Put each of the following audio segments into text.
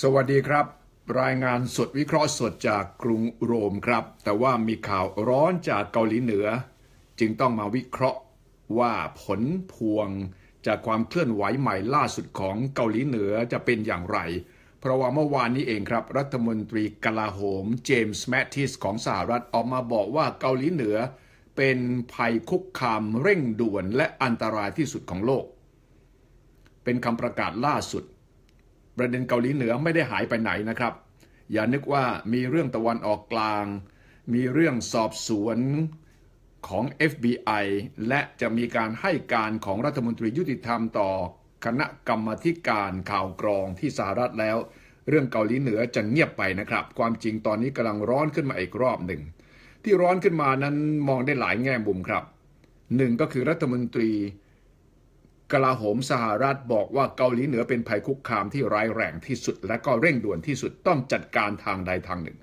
สวัสดีครับ รายงานสดวิเคราะห์สดจากกรุงโรมครับ แต่ว่ามีข่าวร้อนจากเกาหลีเหนือ จึงต้องมาวิเคราะห์ว่าผลพวงจากความเคลื่อนไหวใหม่ล่าสุดของเกาหลีเหนือจะเป็นอย่างไร เพราะว่าเมื่อวานนี้เองครับ รัฐมนตรีกลาโหม เจมส์แมททิสของสหรัฐออกมาบอกว่าเกาหลีเหนือ เป็นภัยคุกคามเร่งด่วนและอันตรายที่สุดของโลก เป็นคำประกาศล่าสุด ประเด็นเกาหลีเหนือไม่ได้หายไปไหนนะครับ อย่านึกว่ามีเรื่องตะวันออกกลาง มีเรื่องสอบสวนของ FBI และจะมีการให้การของรัฐมนตรียุติธรรมต่อคณะกรรมธิการข่าวกรองที่สหรัฐแล้ว เรื่องเกาหลีเหนือจะเงียบไปนะครับ ความจริงตอนนี้กำลังร้อนขึ้นมาอีกรอบหนึ่ง ที่ร้อนขึ้นมานั้นมองได้หลายแง่มุมครับหนึ่งก็คือรัฐมนตรี กลาโหมสหรัฐบอกว่าเกาหลีเหนือเป็นภัยคุกคามที่ร้ายแรงที่สุด และก็เร่งด่วนที่สุดต้องจัดการทางใดทางหนึ่ง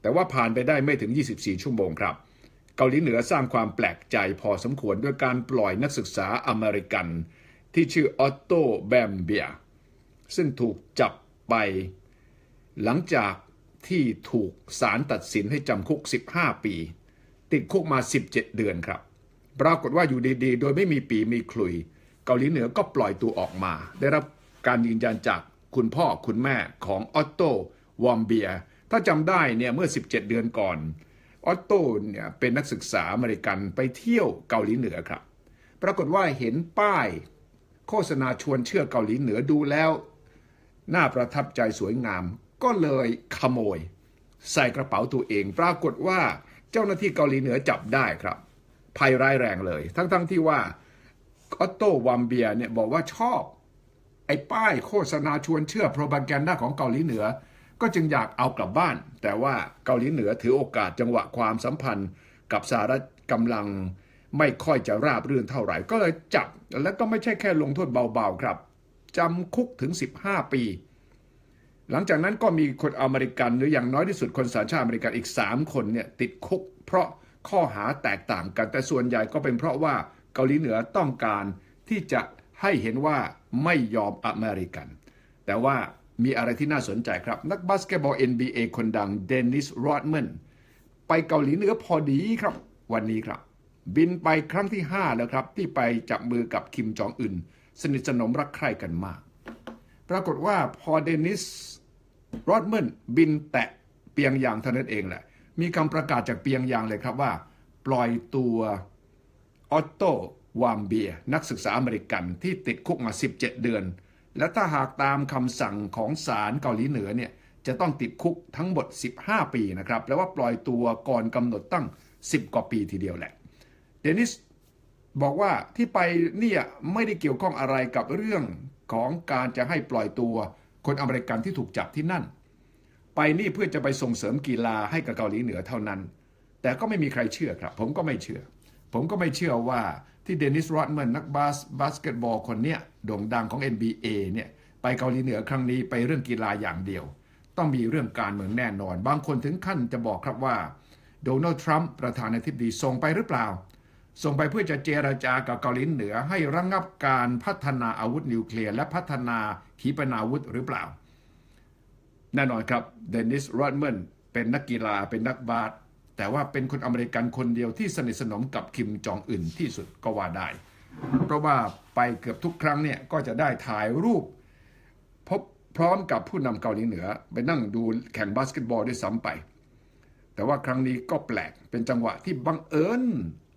แต่ว่าผ่านไปได้ไม่ถึง 24 ชั่วโมงครับ เกาหลีเหนือสร้างความแปลกใจพอสมควรด้วยการปล่อยนักศึกษาอเมริกัน ที่ชื่อออตโตแบมเบียซึ่งถูกจับไป หลังจากที่ถูกศาลตัดสินให้จำคุก 15 ปี ติดคุกมา 17 เดือนครับ ปรากฏว่าอยู่ดีๆ โดยไม่มีปีมีคลุย เกาหลีเหนือก็ปล่อยตัวออกมา ได้รับการยืนยันจากคุณพ่อคุณแม่ของออตโตวอมเบีย ถ้าจำได้เนี่ยเมื่อ 17 เดือนก่อนออตโตเนี่ยเป็นนักศึกษาอเมริกันไปเที่ยวเกาหลีเหนือครับ ปรากฏว่าเห็นป้าย โฆษณาชวนเชื่อเกาหลีเหนือดูแล้ว น่าประทับใจสวยงาม ก็เลยขโมย ใส่กระเป๋าตัวเอง ปรากฏว่าเจ้าหน้าที่เกาหลีเหนือจับได้ครับภัยร้ายแรงเลย ทั้งๆทที่ว่า ออตโตวัมเบียเนี่ยบอกว่าชอบ ไอ้ป้ายโฆษณาชวนเชื่อโปร p กนดาของเกาหลีเหนือ ก็จึงอยากเอากลับบ้าน แต่ว่าเกาหลีเหนือถือโอกาสจังหวะความสัมพันธ์กับสหรัฐกำลังไม่ค่อยจะราบรื่นเท่าไหร่ ก็เลยจับแล้วก็ไม่ใช่แค่ลงโทษเบาๆครับจำคุกถึง 15 ปี หลังจากนั้นก็มีคนอเมริกันหรืออย่างน้อยที่สุดคนสัญชาติอเมริกันอีก 3 คนเนี่ยติดคุก เพราะข้อหาแตกต่างกันแต่ส่วนใหญ่ก็เป็นเพราะว่า เกาหลีเหนือต้องการที่จะให้เห็นว่าไม่ยอมอเมริกัน แต่ว่ามีอะไรที่น่าสนใจครับ นักบาสเกตบอล NBA คนดังเดนิสโรดแมนไปเกาหลีเหนือพอดีครับ วันนี้ครับ บินไปครั้งที่ 5 แล้วครับ ที่ไปจับมือกับคิมจองอึนสนิทสนมรักใคร่กันมาก ปรากฏว่าพอเดนิสโรดแมนบินแตะเปียงยางเท่านั้นเองแหละ มีคำประกาศจากเปียงยางเลยครับว่า ปล่อยตัว ออตโตวามเบียนักศึกษาอเมริกันที่ติดคุกมา 17 เดือน และถ้าหากตามคำสั่งของศาลเกาหลีเหนือเนี่ยจะต้องติดคุกทั้งหมด 15 ปีนะครับแปลว่าปล่อยตัวก่อนกำหนดตั้ง 10 กว่าปีทีเดียวแหละ เดนิสบอกว่าที่ไปเนี่ยไม่ได้เกี่ยวข้องอะไรกับเรื่องของการจะให้ปล่อยตัวคนอเมริกันที่ถูกจับที่นั่น ไปนี่เพื่อจะไปส่งเสริมกีฬาให้กับเกาหลีเหนือเท่านั้น แต่ก็ไม่มีใครเชื่อครับ ผมก็ไม่เชื่อ ผมก็ไม่เชื่อว่าที่เดนิสโรดแมนนักบาสบาสเกตบอลคนเนี้ยโด่งดังของ NBA เนี่ยไปเกาหลีเหนือครั้งนี้ไปเรื่องกีฬาอย่างเดียว ต้องมีเรื่องการเมืองแน่นอน บางคนถึงขั้นจะบอกครับว่าโดนัลด์ทรัมป์ประธานาธิบดีส่งไปหรือเปล่า ส่งไปเพื่อจะเจรจากับเกาหลีเหนือให้ระงงับการพัฒนาอาวุธนิวเคลียร์และพัฒนาขีปนาวุธหรือเปล่า แน่นอนครับเดนิสโรดแมนเป็นนักกีฬาเป็นนักบาส แต่ว่าเป็นคนอเมริกันคนเดียวที่สนิทสนมกับคิมจองอึนที่สุดก็ว่าได้ เพราะว่าไปเกือบทุกครั้งเนี่ยก็จะได้ถ่ายรูป พบพร้อมกับผู้นำเกาหลีเหนือ ไปนั่งดูแข่งบาสเกตบอลด้วยซ้ำไป แต่ว่าครั้งนี้ก็แปลกเป็นจังหวะที่บังเอิญ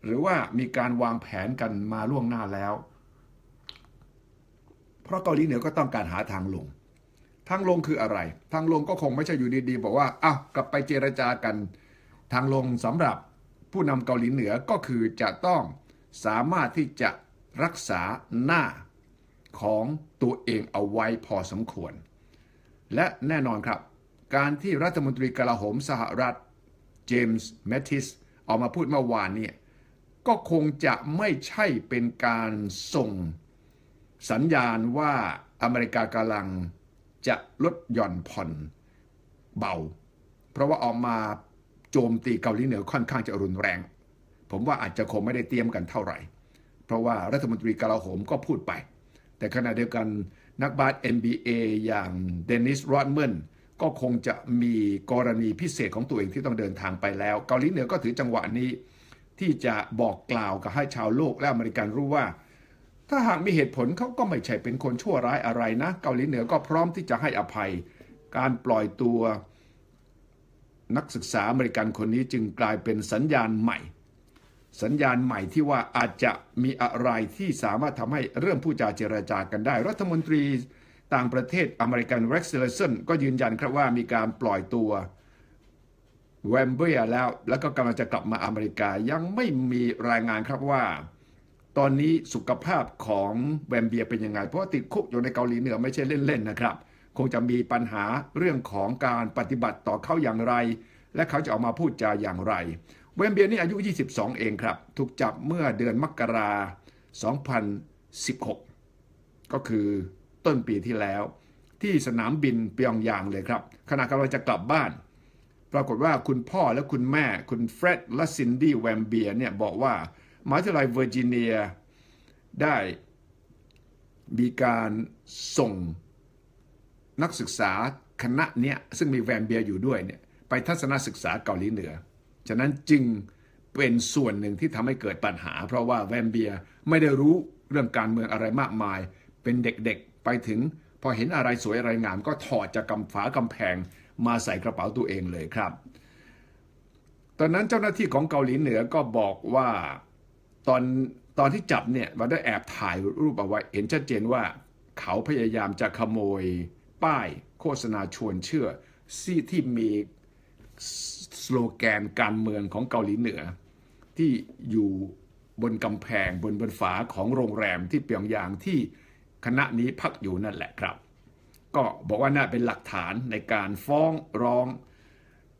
หรือว่ามีการวางแผนกันมาล่วงหน้าแล้ว เพราะเกาหลีเหนือก็ต้องการหาทางลง ทางลงคืออะไร ทางลงก็คงไม่ใช่อยู่ดีๆ บอกว่าอ้าวกลับไปเจรจากัน ทางลงสำหรับผู้นำเกาหลีเหนือก็คือจะต้องสามารถที่จะรักษาหน้าของตัวเองเอาไว้พอสมควร และแน่นอนครับ การที่รัฐมนตรีกลาโหมสหรัฐ เจมส์แมทติสออกมาพูดเมื่อวานเนี่ยก็คงจะไม่ใช่เป็นการส่งสัญญาณว่าอเมริกากำลังจะลดหย่อนผ่อนเบา เพราะว่าออกมา จมตีเกาหลีเหนือค่อนข้างจะรุนแรง ผมว่าอาจจะคงไม่ได้เตรียมกันเท่าไหร่ เพราะว่ารัฐมนตรีกลาโหมก็พูดไป แต่ขณะเดียวกันนักบาส NBA อย่างเดนิสรอดเมนก็คงจะมีกรณีพิเศษของตัวเองที่ต้องเดินทางไปแล้ว เกาหลีเหนือก็ถือจังหวะนี้ ที่จะบอกกล่าวกับให้ชาวโลกและอเมริกันรู้ว่า ถ้าหากมีเหตุผลเขาก็ไม่ใช่เป็นคนชั่วร้ายอะไรนะ เกาหลีเหนือก็พร้อมที่จะให้อภัย การปล่อยตัว นักศึกษาอเมริกันคนนี้จึงกลายเป็นสัญญาณใหม่ สัญญาณใหม่ที่ว่าอาจจะมีอะไรที่สามารถทำให้เริ่มผู้จาเจรจากันได้ รัฐมนตรีต่างประเทศอเมริกันเร็กซ์เลสันก็ยืนยันครับว่ามีการปล่อยตัวแวมเบียแล้ว แล้วก็กำลังจะกลับมาอเมริกายังไม่มีรายงานครับว่า ตอนนี้สุขภาพของแวมเบียเป็นยังไง เพราะติดคุกอยู่ในเกาหลีเหนือไม่ใช่เล่นๆนะครับ คงจะมีปัญหาเรื่องของการปฏิบัติต่อเขาอย่างไร และเขาจะออกมาพูดจาอย่างไร เวมเบียนี่อายุ 22 เองครับ ถูกจับเมื่อเดือนมกรา2016 ก็คือต้นปีที่แล้ว ที่สนามบินเปียงยางเลยครับ ขณะกำลังจะกลับบ้าน ปรากฏว่าคุณพ่อและคุณแม่คุณเฟร็ดและซินดี้แวมเบียเนี่ยบอกว่ามหาวิทยาลัยเวอร์จิเนียได้มีการส่ง นักศึกษาคณะเนี้ยซึ่งมีแวมเบียอยู่ด้วยเนี่ยไปทัศนศึกษาเกาหลีเหนือ ฉะนั้นจึงเป็นส่วนหนึ่งที่ทำให้เกิดปัญหา เพราะว่าแวมเบียไม่ได้รู้เรื่องการเมืองอะไรมากมาย เป็นเด็กๆไปถึงพอเห็นอะไรสวยอะไรงาม ก็ถอดจากกำฝากำแพงมาใส่กระเป๋าตัวเองเลยครับ ตอนนั้นเจ้าหน้าที่ของเกาหลีเหนือก็บอกว่าตอนตอนที่จับเนี่ยมันได้แอบถ่ายรูปเอาไว้ เห็นชัดเจนว่าเขาพยายามจะขโมย ป้ายโฆษณาชวนเชื่อที่ที่มีสโลแกนการเมืองของเกาหลีเหนือ ที่อยู่บนกำแพงบนบนฝาของโรงแรมที่เปียงยางที่คณะนี้พักอยู่นั่นแหละครับ ก็บอกว่าน่าเป็นหลักฐานในการฟ้องร้อง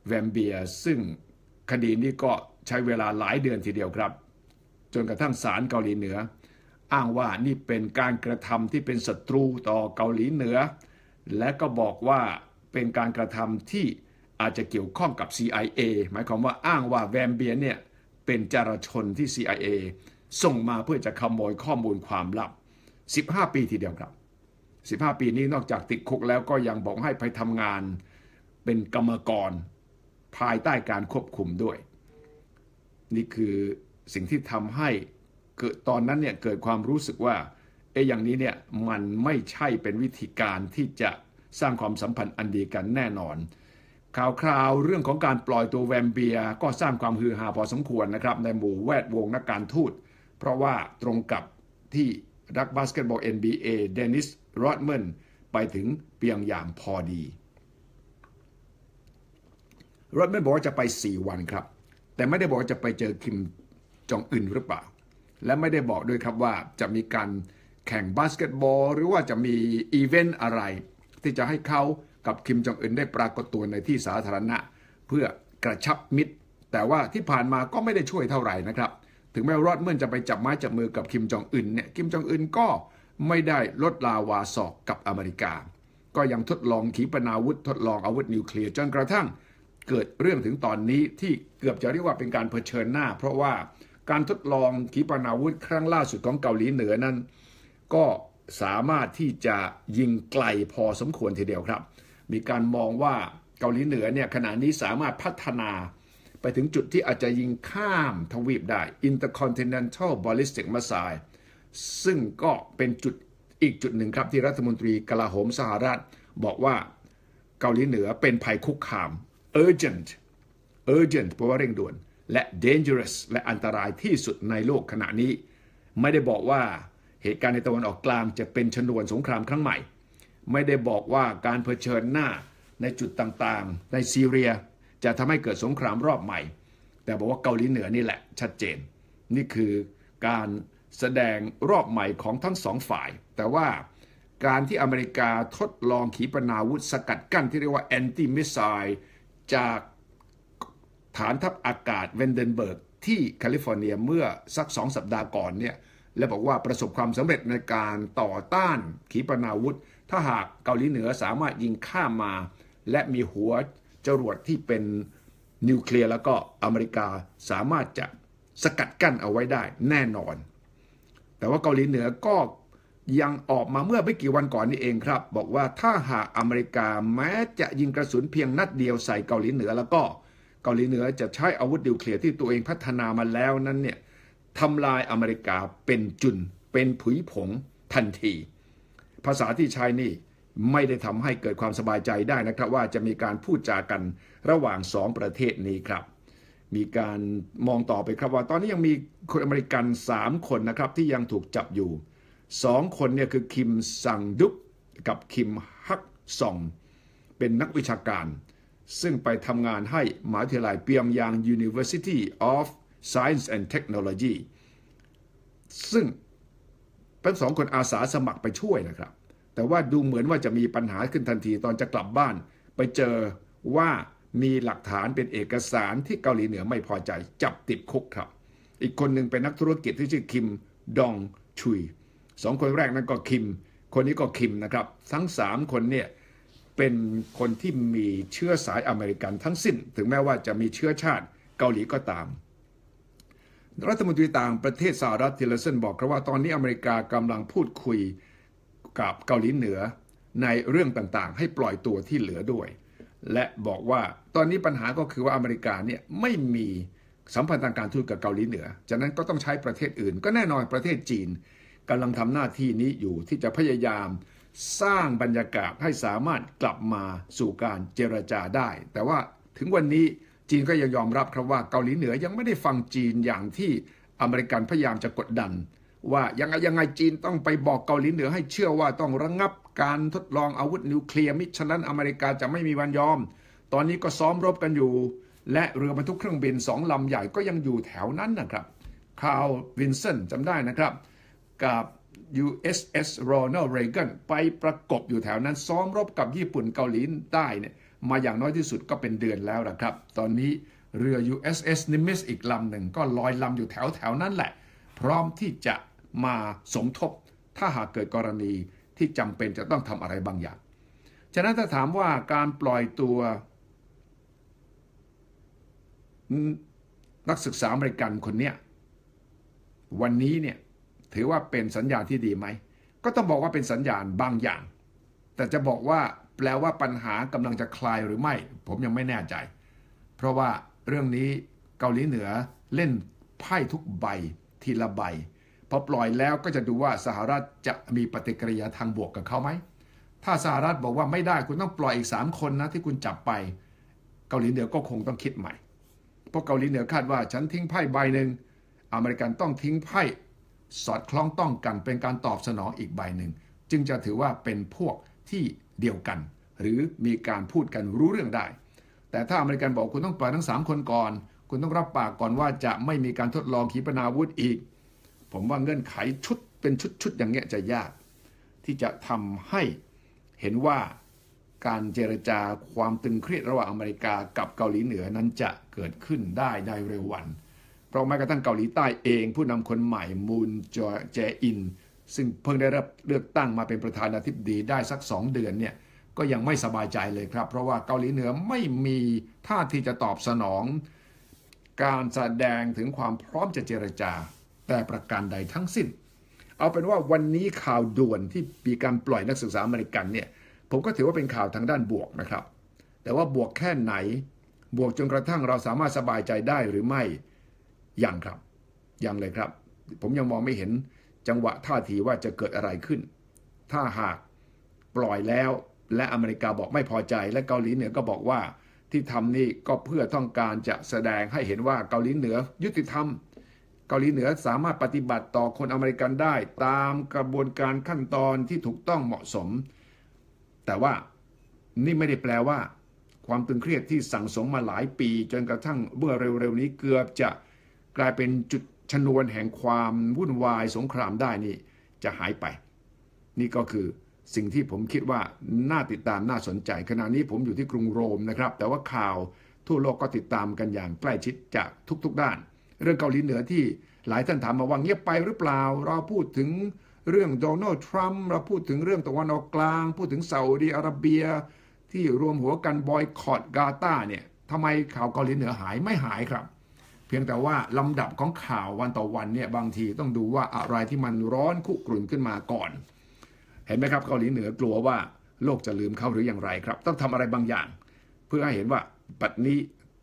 แวมเบียซึ่งคดีนี้ก็ใช้เวลาหลายเดือนทีเดียวครับ จนกระทั่งศาลเกาหลีเหนือ อ้างว่านี่เป็นการกระทำที่เป็นศัตรูต่อเกาหลีเหนือ และก็บอกว่าเป็นการกระทำที่อาจจะเกี่ยวข้องกับ CIA หมายความว่าอ้างว่าแวมเบียนเนี่ยเป็นจารชนที่ CIA ส่งมาเพื่อจะขโมยข้อมูลความลับ 15 ปีทีเดียวครับ 15 ปีนี้นอกจากติดคุกแล้วก็ยังบอกให้ไปทำงานเป็นกรรมกร ภายใต้การควบคุมด้วย นี่คือสิ่งที่ทำให้เกิดตอนนั้นเนี่ยเกิดความรู้สึกว่า อ้อย่างนี้เนี่ยมันไม่ใช่เป็นวิธีการที่จะสร้างความสัมพันธ์อันดีกันแน่นอน ข่าวคราวเรื่องของการปล่อยตัวแวมเบียก็สร้างความฮือฮาพอสมควรนะครับในหมู่แวดวงนักการทูต เพราะว่าตรงกับที่รักบาสเกตบอล NBA เดนิสรอดเมนไปถึงเปียงยางพอดีรอดเมนบอกว่าจะไป 4 วันครับ แต่ไม่ได้บอกว่าจะไปเจอคิมจองอึนหรือเปล่า และไม่ได้บอกด้วยครับว่าจะมีการ แข่งบาสเกตบอล หรือว่าจะมีอีเวนต์อะไร ที่จะให้เขากับคิมจองอึนได้ปรากฏตัวในที่สาธารณะ เพื่อกระชับมิตร แต่ว่าที่ผ่านมาก็ไม่ได้ช่วยเท่าไหร่นะครับ ถึงแม้รอดเมื่อจะไปจับไม้จับมือกับคิมจองอึนเนี่ยคิมจองอึนก็ไม่ได้ลดลาวาศอกกับอเมริกา ก็ยังทดลองขีปนาวุธ ทดลองอาวุธนิวเคลียร์จนกระทั่ง เกิดเรื่องถึงตอนนี้ที่เกือบจะเรียกว่าเป็นการเผชิญหน้า เพราะว่าการทดลองขีปนาวุธครั้งล่าสุดของเกาหลีเหนือนั้น ก็สามารถที่จะยิงไกลพอสมควรทีเดียวครับ มีการมองว่าเกาหลีเหนือเนี่ยขณะนี้สามารถพัฒนาไปถึงจุดที่อาจจะยิงข้ามทวีปได้ intercontinental ballistic missile ซึ่งก็เป็นจุดอีกจุดหนึ่งครับที่รัฐมนตรีกลาโหมสหรัฐ บอกว่าเกาหลีเหนือเป็นภัยคุกคาม urgent urgent แปลว่าเร่งด่วน และ dangerous และอันตรายที่สุดในโลกขณะนี้ ไม่ได้บอกว่า เหตุการณ์ในตะวันออกกลางจะเป็นชนวนสงครามครั้งใหม่ ไม่ได้บอกว่าการเผชิญหน้าในจุดต่างๆ ในซีเรียจะทำให้เกิดสงครามรอบใหม่ แต่บอกว่าเกาหลีเหนือนี่แหละชัดเจน นี่คือการแสดงรอบใหม่ของทั้งสองฝ่าย แต่ว่าการที่อเมริกาทดลองขีปนาวุธสกัดกั้นที่เรียกว่าแอนตี้มิสไซล์จากฐานทัพอากาศเวนเดนเบิร์กที่แคลิฟอร์เนียเมื่อสักสองสัปดาห์ก่อนเนี่ย และบอกว่าประสบความสำเร็จในการต่อต้านขีปนาวุธ ถ้าหากเกาหลีเหนือสามารถยิงข้ามมา และมีหัวจรวดที่เป็นนิวเคลียร์แล้วก็อเมริกาสามารถจะสกัดกั้นเอาไว้ได้แน่นอน แต่ว่าเกาหลีเหนือก็ยังออกมาเมื่อไม่กี่วันก่อนนี้เองครับ บอกว่าถ้าหากอเมริกาแม้จะยิงกระสุนเพียงนัดเดียวใส่เกาหลีเหนือแล้วก็เกาหลีเหนือจะใช้อาวุธนิวเคลียร์ที่ตัวเองพัฒนามาแล้วนั้นเนี่ย ทำลายอเมริกาเป็นจุน เป็นผุยผงทันที ภาษาที่ใช้นี่ไม่ได้ทำให้เกิดความสบายใจได้นะครับ ว่าจะมีการพูดจากันระหว่างสองประเทศนี้ครับ มีการมองต่อไปครับว่าตอนนี้ยังมีคนอเมริกัน 3 คนนะครับที่ยังถูกจับอยู่สองคนเนี่ยคือคิมซังดุกกับคิมฮักซอง เป็นนักวิชาการ ซึ่งไปทำงานให้มหาวิทยาลัยเปียงยาง University of Science and Technology ซึ่งทั้งสองคนอาสาสมัครไปช่วยนะครับ แต่ว่าดูเหมือนว่าจะมีปัญหาขึ้นทันทีตอนจะกลับบ้าน ไปเจอว่ามีหลักฐานเป็นเอกสารที่เกาหลีเหนือไม่พอใจจับติดคุกครับ อีกคนหนึ่งเป็นนักธุรกิจที่ชื่อคิมดองชุยสองคนแรกนั้นก็คิม คนนี้ก็คิมนะครับ ทั้งสามคนเนี่ยเป็นคนที่มีเชื้อสายอเมริกันทั้งสิ้น ถึงแม้ว่าจะมีเชื้อชาติเกาหลีก็ตาม รัฐมนตรีต่างประเทศสหรัฐทิลเลสันบอกครับว่าตอนนี้อเมริกากำลังพูดคุยกับเกาหลีเหนือในเรื่องต่างๆ ให้ปล่อยตัวที่เหลือด้วย และบอกว่าตอนนี้ปัญหาก็คือว่าอเมริกาเนี่ยไม่มีสัมพันธ์ทางการทูตกับเกาหลีเหนือ จากนั้นก็ต้องใช้ประเทศอื่น ก็แน่นอนประเทศจีนกำลังทำหน้าที่นี้อยู่ที่จะพยายามสร้างบรรยากาศให้สามารถกลับมาสู่การเจรจาได้ แต่ว่าถึงวันนี้ จีนก็ยังยอมรับครับว่าเกาหลีเหนือยังไม่ได้ฟังจีนอย่างที่อเมริกันพยายามจะกดดัน ว่ายังไงยังไงจีนต้องไปบอกเกาหลีเหนือให้เชื่อว่าต้องระงงับการทดลองอาวุธนิวเคลียร์มิฉะนั้นอเมริกาจะไม่มีวันยอม ตอนนี้ก็ซ้อมรบกันอยู่ และเรือบรรทุกเครื่องบินสองลำใหญ่ก็ยังอยู่แถวนั้นนะครับคาร์ลวินเซนจำได้นะครับ กับ USS Ronald Reagan ไปประกบอยู่แถวนั้นซ้อมรบกับญี่ปุ่นเกาหลีใต้เนี่ย มาอย่างน้อยที่สุดก็เป็นเดือนแล้วนะครับ ตอนนี้เรือ USS Nimitz อีกลำหนึ่งก็ลอยลำอยู่แถวแถวนั้นแหละ พร้อมที่จะมาสมทบ ถ้าหากเกิดกรณีที่จำเป็นจะต้องทำอะไรบางอย่าง ฉะนั้นถ้าถามว่าการปล่อยตัวนักศึกษาอเมริกันคนนี้วันนี้เนี่ยถือว่าเป็นสัญญาณที่ดีไหม ก็ต้องบอกว่าเป็นสัญญาณบางอย่าง แต่จะบอกว่า แปลว่าปัญหากำลังจะคลายหรือไม่ ผมยังไม่แน่ใจ เพราะว่าเรื่องนี้เกาหลีเหนือเล่นไพ่ทุกใบทีละใบพอปล่อยแล้วก็จะดูว่าสหรัฐจะมีปฏิกิริยาทางบวกกับเขาไหม ถ้าสหรัฐบอกว่าไม่ได้คุณต้องปล่อยอีก 3 คนนะที่คุณจับไป เกาหลีเหนือก็คงต้องคิดใหม่ เพราะเกาหลีเหนือคาดว่าฉันทิ้งไพ่ใบหนึ่งอเมริกันต้องทิ้งไพ่สอดคล้องต้องกันเป็นการตอบสนองอีกใบหนึ่ง จึงจะถือว่าเป็นพวกที่ เดียวกัน หรือมีการพูดกันรู้เรื่องได้ แต่ถ้าอเมริกันบอกคุณต้องปล่อยทั้งสามคนก่อน คุณต้องรับปากก่อนว่าจะไม่มีการทดลองขีปนาวุธอีก ผมว่าเงื่อนไขชุดเป็นชุดๆอย่างเงี้ยจะยาก ที่จะทำให้เห็นว่าการเจรจาความตึงเครียดระหว่างอเมริกากับเกาหลีเหนือนั้นจะเกิดขึ้นได้ในเร็ววัน เพราะแม้กระทั่งเกาหลีใต้เองผู้นำคนใหม่มูนจอแจอิน ซึ่งเพิ่งได้รับเลือกตั้งมาเป็นประธานาธิบดีได้สักสองเดือนเนี่ยก็ยังไม่สบายใจเลยครับ เพราะว่าเกาหลีเหนือไม่มีท่าทีจะตอบสนอง การแสดงถึงความพร้อมจะเจรจา แต่ประการใดทั้งสิ้น เอาเป็นว่าวันนี้ข่าวด่วนที่มีการปล่อยนักศึกษาอเมริกันเนี่ยผมก็ถือว่าเป็นข่าวทางด้านบวกนะครับ แต่ว่าบวกแค่ไหน บวกจนกระทั่งเราสามารถสบายใจได้หรือไม่ยังครับยังเลยครับ ผมยังมองไม่เห็น จังหวะท่าทีว่าจะเกิดอะไรขึ้น ถ้าหากปล่อยแล้ว และอเมริกาบอกไม่พอใจ และเกาหลีเหนือก็บอกว่าที่ทำนี่ก็เพื่อต้องการจะแสดงให้เห็นว่าเกาหลีเหนือยุติธรรม เกาหลีเหนือสามารถปฏิบัติต่อคนอเมริกันได้ ตามกระบวนการขั้นตอนที่ถูกต้องเหมาะสม แต่ว่านี่ไม่ได้แปลว่า ความตึงเครียดที่สั่งสมมาหลายปี จนกระทั่งเมื่อเร็วๆนี้เกือบจะกลายเป็นจุด ชนวนแห่งความวุ่นวายสงครามได้นี่จะหายไป นี่ก็คือสิ่งที่ผมคิดว่าน่าติดตามน่าสนใจ ขณะนี้ผมอยู่ที่กรุงโรมนะครับ แต่ว่าข่าวทั่วโลกก็ติดตามกันอย่างใกล้ชิดจากทุกๆด้าน เรื่องเกาหลีเหนือที่หลายท่านถามมาว่าเงียบไปหรือเปล่า เราพูดถึงเรื่องโดนัลด์ทรัมป์เราพูดถึงเรื่องตะวันออกกลาง พูดถึงซาอุดีอาระเบีย ที่รวมหัวกันบอยคอตกาตาเนี่ยทำไมข่าวเกาหลีเหนือหายไม่หายครับ เพียงแต่ว่าลำดับของข่าววันต่อวันเนี่ยบางทีต้องดูว่าอะไรที่มันร้อนคุกรุ่นขึ้นมาก่อน เห็นไหมครับเกาหลีเหนือกลัวว่าโลกจะลืมเขาหรืออย่างไรครับ ต้องทำอะไรบางอย่าง เพื่อให้เห็นว่าปัจนี้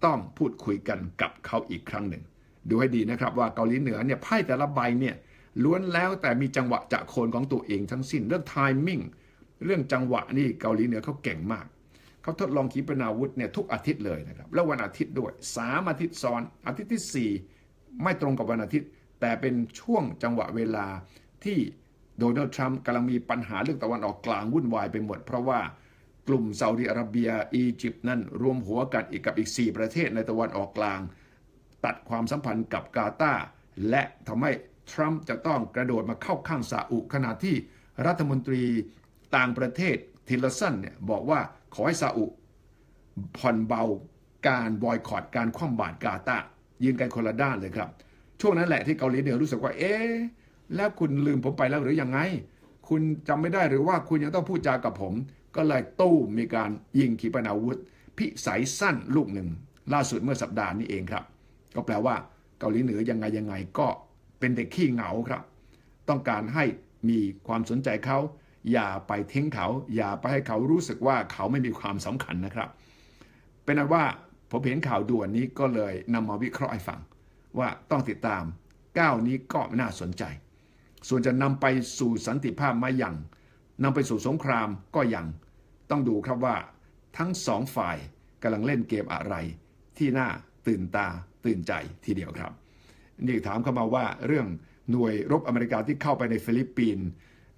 ต้องพูดคุยกันกับเขาอีกครั้งหนึ่ง ดูให้ดีนะครับว่าเกาหลีเหนือเนี่ยไพ่แต่ละใบเนี่ยล้วนแล้วแต่มีจังหวะจะโคนของตัวเองทั้งสิ้นเรื่องไทมิ่งเรื่องจังหวะนี่เกาหลีเหนือเขาเก่งมาก เขาทดลองขีปนาวุธเนี่ยทุกอาทิตย์เลยนะครับแล้ววันอาทิตย์ด้วยสามอาทิตย์ซ้อน อาทิตย์ที่ 4 ไม่ตรงกับวันอาทิตย์ แต่เป็นช่วงจังหวะเวลาที่โดนัลด์ทรัมป์กำลังมีปัญหาเรื่องตะวันออกกลางวุ่นวายไปหมด เพราะว่ากลุ่มซาอุดิอาระเบียอียิปต์นั่นรวมหัวกันอีกกับอีก 4 ประเทศในตะวันออกกลาง ตัดความสัมพันธ์กับกาตาร์และทำให้ทรัมป์จะต้องกระโดดมาเข้าข้างซาอุขณะที่รัฐมนตรีต่างประเทศทิลเลสันเนี่ยบอกว่า ขอให้ซาอุผ่อนเบาการบอยคอรดการคว่ำบาตรกาตายืนกันคนละด้านเลยครับ ช่วงนั้นแหละที่เกาหลีเหนือรู้สึกว่า เอ๊แล้วคุณลืมผมไปแล้วหรือยังไง คุณจำไม่ได้หรือว่าคุณยังต้องพูดจากับผม ก็เลยตู้มีการยิงขีปนาวุธ พิสัยสั้นลูกหนึ่ง ล่าสุดเมื่อสัปดาห์นี้เองครับ ก็แปลว่าเกาหลีเหนือยังไงยังไงก็เป็นเด็กขี้เหงาครับ ต้องการให้มีความสนใจเขา อย่าไปทิ้งเขา อย่าไปให้เขารู้สึกว่าเขาไม่มีความสำคัญนะครับ เป็นนั้นว่าผมเห็นข่าวด่วนนี้ก็เลยนำมาวิเคราะห์ให้ฟัง ว่าต้องติดตามก้าวนี้ก็น่าสนใจ ส่วนจะนำไปสู่สันติภาพมาอย่างนำไปสู่สงครามก็ยังต้องดูครับว่าทั้งสองฝ่ายกำลังเล่นเกมอะไรที่น่าตื่นตาตื่นใจทีเดียวครับ นี่ถามเข้ามาว่าเรื่องหน่วยรบอเมริกาที่เข้าไปในฟิลิปปินส์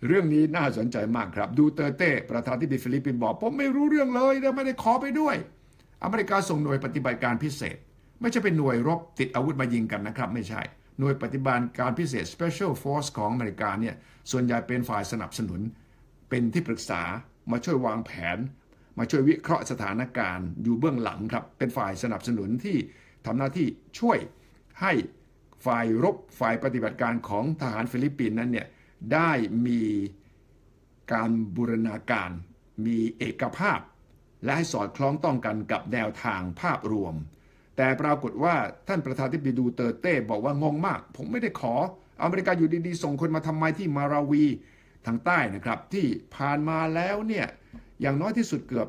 เรื่องนี้น่าสนใจมากครับ ดูเตอร์เต้ ประธานที่ดีฟิลิปปินส์บอก ผมไม่รู้เรื่องเลยและไม่ได้ขอไปด้วย อเมริกาส่งหน่วยปฏิบัติการพิเศษ ไม่ใช่เป็นหน่วยรบติดอาวุธมายิงกันนะครับ ไม่ใช่ หน่วยปฏิบัติการพิเศษ Special Force ของอเมริกาเนี่ยส่วนใหญ่เป็นฝ่ายสนับสนุน เป็นที่ปรึกษามาช่วยวางแผน มาช่วยวิเคราะห์สถานการณ์อยู่เบื้องหลังครับเป็นฝ่ายสนับสนุนที่ทำหน้าที่ช่วยให้ฝ่ายรบฝ่ายปฏิบัติการของทหารฟิลิปปินส์นั้นเนี่ย ได้มีการบูรณาการ มีเอกภาพ และให้สอดคล้องต้องกันกับแนวทางภาพรวม แต่ปรากฏว่าท่านประธานที่ปดูเตอร์เต้บอกว่างงมาก ผมไม่ได้ขอ อเมริกาอยู่ดีๆ ส่งคนมาทำไมที่มาราวีทางใต้นะครับที่ผ่านมาแล้วเนี่ยอย่างน้อยที่สุดเกือบ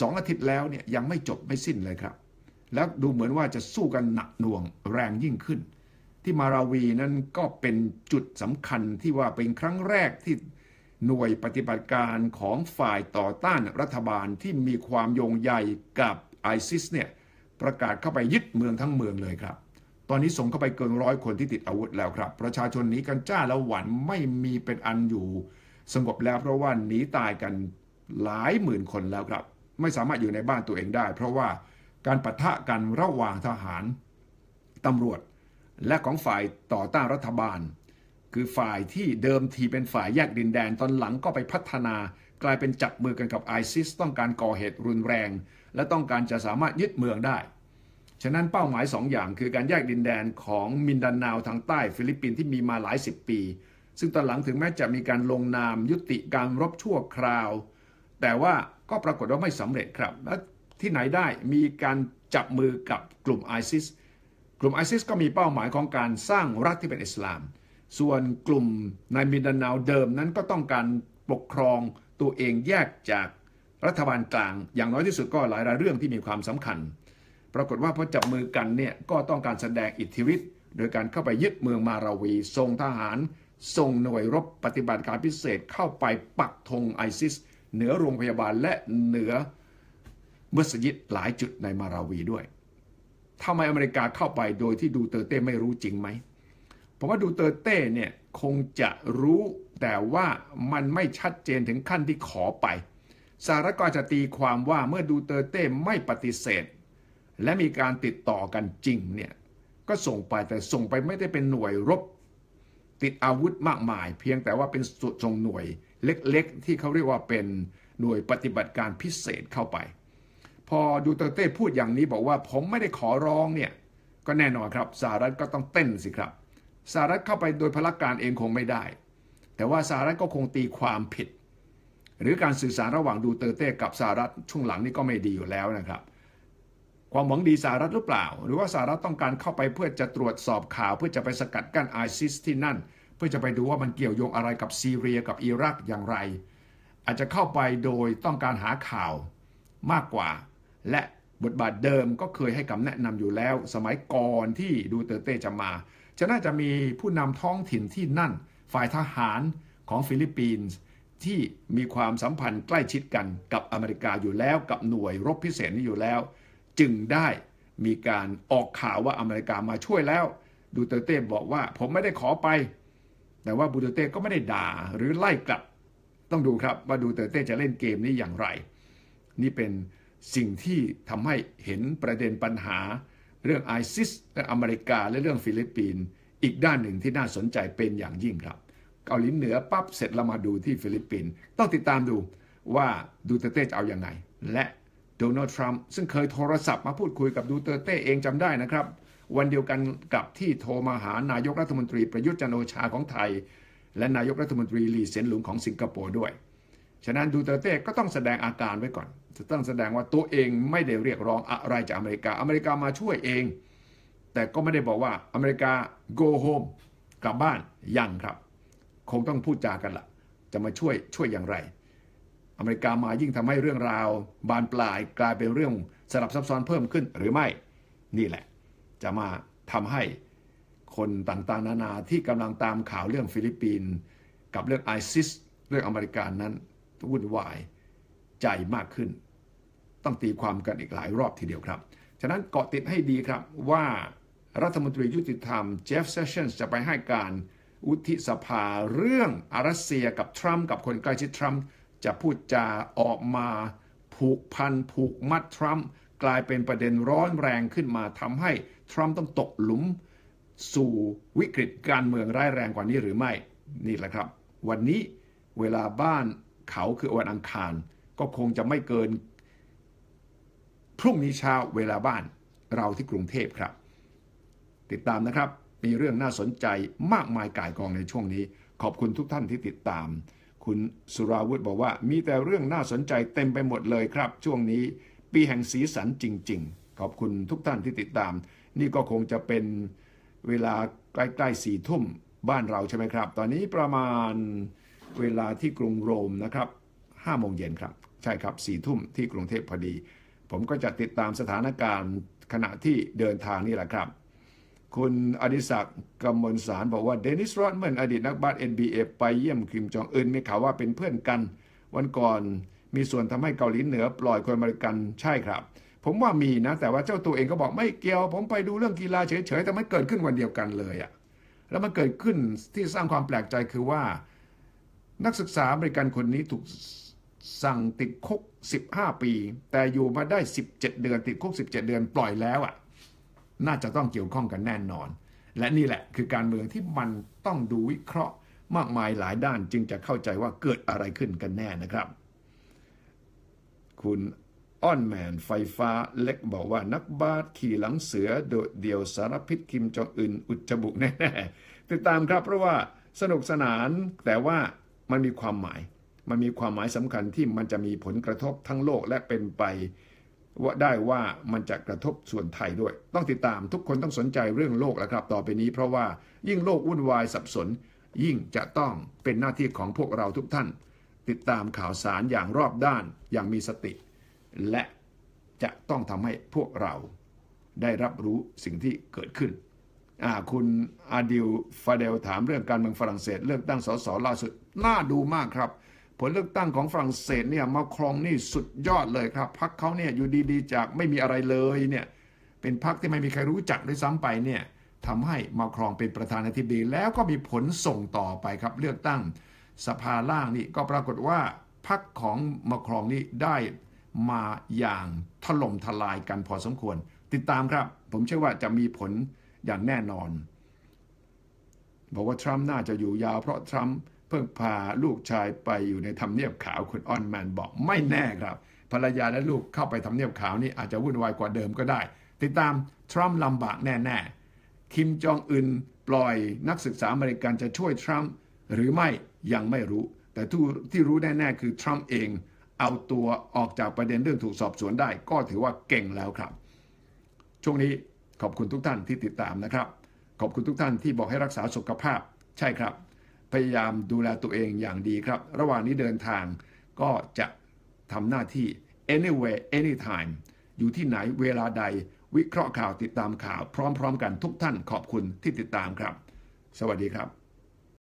สองอาทิตย์แล้วเนี่ยยังไม่จบไม่สิ้นเลยครับ แล้วดูเหมือนว่าจะสู้กันหนักหน่วงแรงยิ่งขึ้น ที่มาราวีนั้นก็เป็นจุดสำคัญที่ว่าเป็นครั้งแรกที่หน่วยปฏิบัติการของฝ่ายต่อต้านรัฐบาลที่มีความโยงใยกับไอซิสเนี่ยประกาศเข้าไปยึดเมืองทั้งเมืองเลยครับ ตอนนี้ส่งเข้าไปเกินร้อยคนที่ติดอาวุธแล้วครับ ประชาชนหนีกันจ้าแล้วหวันไม่มีเป็นอันอยู่สงบแล้วเพราะว่าหนีตายกันหลายหมื่นคนแล้วครับ ไม่สามารถอยู่ในบ้านตัวเองได้ เพราะว่าการปะทะกันระหว่างทหารตำรวจ และของฝ่ายต่อต้านรัฐบาล คือฝ่ายที่เดิมทีเป็นฝ่ายแยกดินแดนตอนหลังก็ไปพัฒนากลายเป็นจับมือกันกับไอซิสต้องการก่อเหตุรุนแรง และต้องการจะสามารถยึดเมืองได้ ฉะนั้นเป้าหมายสองอย่างคือการแยกดินแดนของมินดานาวทางใต้ฟิลิปปินส์ที่มีมาหลายสิบปี ซึ่งตอนหลังถึงแม้จะมีการลงนามยุติการรบชั่วคราว แต่ว่าก็ปรากฏว่าไม่สำเร็จครับ และที่ไหนได้มีการจับมือกับกลุ่มไอซิส กลุ่มไอซิสก็มีเป้าหมายของการสร้างรัฐที่เป็นอิสลาม ส่วนกลุ่มในมินดานาวเดิมนั้นก็ต้องการปกครองตัวเองแยกจากรัฐบาลกลาง อย่างน้อยที่สุดก็หลายรายเรื่องที่มีความสำคัญ ปรากฏว่าพอจับมือกันเนี่ยก็ต้องการแสดงอิทธิฤทธิ์โดยการเข้าไปยึดเมืองมาราวีส่งทหารส่งหน่วยรบปฏิบัติการพิเศษเข้าไปปักธงไอซิส เหนือโรงพยาบาลและเหนือมัสยิดหลายจุดในมาราวีด้วย ทำไมอเมริกาเข้าไปโดยที่ดูเตอร์เต้ไม่รู้จริงไหมผมว่าดูเตอร์เต้เนี่ยคงจะรู้แต่ว่ามันไม่ชัดเจนถึงขั้นที่ขอไปสหรัฐก็จะตีความว่าเมื่อดูเตอร์เต้ไม่ปฏิเสธ และมีการติดต่อกันจริงเนี่ยก็ส่งไปแต่ส่งไปไม่ได้เป็นหน่วยรบ ติดอาวุธมากมาย เพียงแต่ว่าเป็นสุดทรงหน่วยเล็กๆ ที่เขาเรียกว่าเป็นหน่วยปฏิบัติการพิเศษเข้าไป พอดูเตอร์เต้พูดอย่างนี้บอกว่าผมไม่ได้ขอร้องเนี่ยก็แน่นอนครับสหรัฐก็ต้องเต้นสิครับสหรัฐเข้าไปโดยพลักการเองคงไม่ได้ แต่ว่าสหรัฐก็คงตีความผิด หรือการสื่อสารระหว่างดูเตอร์เต้กับสหรัฐช่วงหลังนี่ก็ไม่ดีอยู่แล้วนะครับ ความหวังดีสหรัฐหรือเปล่า หรือว่าสหรัฐต้องการเข้าไปเพื่อจะตรวจสอบข่าว เพื่อจะไปสกัดกั้นไอซิสที่นั่น เพื่อจะไปดูว่ามันเกี่ยวโยงอะไรกับซีเรียกับอิรักอย่างไร อาจจะเข้าไปโดยต้องการหาข่าวมากกว่า และบทบาทเดิมก็เคยให้คำแนะนำอยู่แล้ว สมัยก่อนที่ดูเตอร์เต้จะมาจะน่าจะมีผู้นำท้องถิ่นที่นั่น ฝ่ายทหารของฟิลิปปินส์ที่มีความสัมพันธ์ใกล้ชิดกันกับอเมริกาอยู่แล้ว กับหน่วยรบพิเศษนี้อยู่แล้ว จึงได้มีการออกข่าวว่าอเมริกามาช่วยแล้ว ดูเตเต้บอกว่าผมไม่ได้ขอไป แต่ว่าบูเตเต้ก็ไม่ได้ด่าหรือไล่กลับ ต้องดูครับว่าดูเตเต้จะเล่นเกมนี้อย่างไร นี่เป็น สิ่งที่ทำให้เห็นประเด็นปัญหา เรื่องไอซิสและอเมริกาและเรื่องฟิลิปปินส์อีกด้านหนึ่งที่น่าสนใจเป็นอย่างยิ่งครับเกาหลีเหนือปั๊บเสร็จเรามาดูที่ฟิลิปปินส์ต้องติดตามดูว่าดูเตอร์เต้จะเอาอยัางไง และโดนัลด์ทรัมป์ซึ่งเคยโทรศัพท์มาพูดคุยกับดูเตอร์เต้เองจำได้นะครับ วันเดียวกันกับที่โทรมาหานายกรัฐมนตรีประยุทธ์จันโอชาของไทย และนายกรัฐมนตรีลีเซียนหลุงของสิงคโปร์ด้วย ฉะนั้นดูเตอร์เต้ก็ต้องแสดงอาการไว้ก่อน จะต้องแสดงว่าตัวเองไม่ได้เรียกร้องอะไรจากอเมริกา อเมริกามาช่วยเอง แต่ก็ไม่ได้บอกว่าอเมริกา go home กลับบ้านยังครับ คงต้องพูดจากันละจะมาช่วยช่วยอย่างไร อเมริกามายิ่งทำให้เรื่องราว บานปลายกลายเป็นเรื่องสลับซับซ้อนเพิ่มขึ้นหรือไม่ นี่แหละ จะมาทำให้คนต่างๆ นานาที่กำลังตามข่าวเรื่องฟิลิปปินส์กับเรื่องไอซิสเรื่องอเมริกานั้น วุ่นวายใจมากขึ้น ต้องตีความกันอีกหลายรอบทีเดียวครับ ฉะนั้นเกาะติดให้ดีครับว่ารัฐมนตรียุติธรรมเจฟเซชันส์จะไปให้การวุฒิสภาเรื่องอารัสเซียกับทรัมป์กับคนใกล้ชิดทรัมป์จะพูดจาออกมาผูกพันผูกมัดทรัมป์กลายเป็นประเด็นร้อนแรงขึ้นมาทำให้ทรัมป์ต้องตกหลุม สู่วิกฤตการเมืองร้ายแรงกว่านี้หรือไม่ นี่แหละครับ วันนี้เวลาบ้าน เขาคือวันอังคาร ก็คงจะไม่เกิน พรุ่งนี้เช้าเวลาบ้านเราที่กรุงเทพครับ ติดตามนะครับมีเรื่องน่าสนใจมากมายก่ายกองในช่วงนี้ ขอบคุณทุกท่านที่ติดตาม คุณสุราวุธบอกว่า มีแต่เรื่องน่าสนใจเต็มไปหมดเลยครับ ช่วงนี้ปีแห่งสีสันจริง ๆ ขอบคุณทุกท่านที่ติดตาม นี่ก็คงจะเป็นเวลาใกล้ๆสี่ทุ่มบ้านเราใช่ไหมครับ ตอนนี้ประมาณ เวลาที่กรุงโรมนะครับห้าโมงเย็นครับ ใช่ครับสี่ทุ่มที่กรุงเทพพอดี ผมก็จะติดตามสถานการณ์ขณะที่เดินทางนี่แหละครับ คุณอดิศักดิ์กำมลสารบอกว่าเดนิสรอดเมนอดีตนักบาส NBA ไปเยี่ยมคิมจองอึนมีข่าวว่าเป็นเพื่อนกัน วันก่อนมีส่วนทำให้เกาหลีเหนือปล่อยคนอเมริกันใช่ครับ ผมว่ามีนะ แต่ว่าเจ้าตัวเองก็บอกไม่เกี่ยว ผมไปดูเรื่องกีฬาเฉยๆแต่มันเกิดขึ้นวันเดียวกันเลยอะแล้วมันเกิดขึ้นที่สร้างความแปลกใจคือว่า นักศึกษาอเมริกันคนนี้ถูกสั่งติดคุก 15 ปี แต่อยู่มาได้ 17 เดือน ติดคุก 17 เดือนปล่อยแล้วอะ น่าจะต้องเกี่ยวข้องกันแน่นอน และนี่แหละคือการเมืองที่มันต้องดูวิเคราะห์มากมายหลายด้านจึงจะเข้าใจว่าเกิดอะไรขึ้นกันแน่นะครับ คุณอ้อนแมนไฟฟ้าเล็กบอกว่านักบาสขี่หลังเสือโดดเดี่ยวสารพิษคิมจองอึนอุจจบุกแน่ๆติดตามครับเพราะว่าสนุกสนานแต่ว่า มันมีความหมาย มันมีความหมายสำคัญที่มันจะมีผลกระทบทั้งโลกและเป็นไปว่าได้ว่ามันจะกระทบส่วนไทยด้วย ต้องติดตามทุกคนต้องสนใจเรื่องโลกแล้วครับ ต่อไปนี้ เพราะว่ายิ่งโลกวุ่นวายสับสน ยิ่งจะต้องเป็นหน้าที่ของพวกเราทุกท่าน ติดตามข่าวสารอย่างรอบด้านอย่างมีสติ และจะต้องทำให้พวกเราได้รับรู้สิ่งที่เกิดขึ้น คุณอาดิลฟาเดลถามเรื่องการเมืองฝรั่งเศส เลือกตั้งสสล่าสุด น่าดูมากครับ ผลเลือกตั้งของฝรั่งเศสเนี่ยมาครองนี่สุดยอดเลยครับพักเขาเนี่ยอยู่ดีๆ จากไม่มีอะไรเลยเนี่ยเป็นพักที่ไม่มีใครรู้จักด้วยซ้ำไปเนี่ยทำให้มาครองเป็นประธานาธิบดีแล้วก็มีผลส่งต่อไปครับ เลือกตั้งสภาล่างนี่ก็ปรากฏว่าพักของมาครองนี่ได้มาอย่างถล่มทลายกันพอสมควร ติดตามครับ ผมเชื่อว่าจะมีผลอย่างแน่นอน บอกว่าทรัมป์น่าจะอยู่ยาวเพราะทรัมป์ เพิ่งพาลูกชายไปอยู่ในทำเนียบขาวคุณออนแมนบอกไม่แน่ครับ ภรรยาและลูกเข้าไปทำเนียบขาวนี่อาจจะวุ่นวายกว่าเดิมก็ได้ ติดตามทรัมป์ลำบากแน่ๆ คิมจองอึนปล่อยนักศึกษาอเมริกันจะช่วยทรัมป์หรือไม่ยังไม่รู้ แต่ที่รู้แน่ๆคือทรัมป์เองเอาตัวออกจากประเด็นเรื่องถูกสอบสวนได้ ก็ถือว่าเก่งแล้วครับ ช่วงนี้ขอบคุณทุกท่านที่ติดตามนะครับ ขอบคุณทุกท่านที่บอกให้รักษาสุขภาพ ใช่ครับ พยายามดูแลตัวเองอย่างดีครับ ระหว่างนี้เดินทางก็จะทำหน้าที่ anywhere anytime อยู่ที่ไหนเวลาใด วิเคราะห์ข่าวติดตามข่าวพร้อม ๆ กันทุกท่านขอบคุณที่ติดตามครับ สวัสดีครับ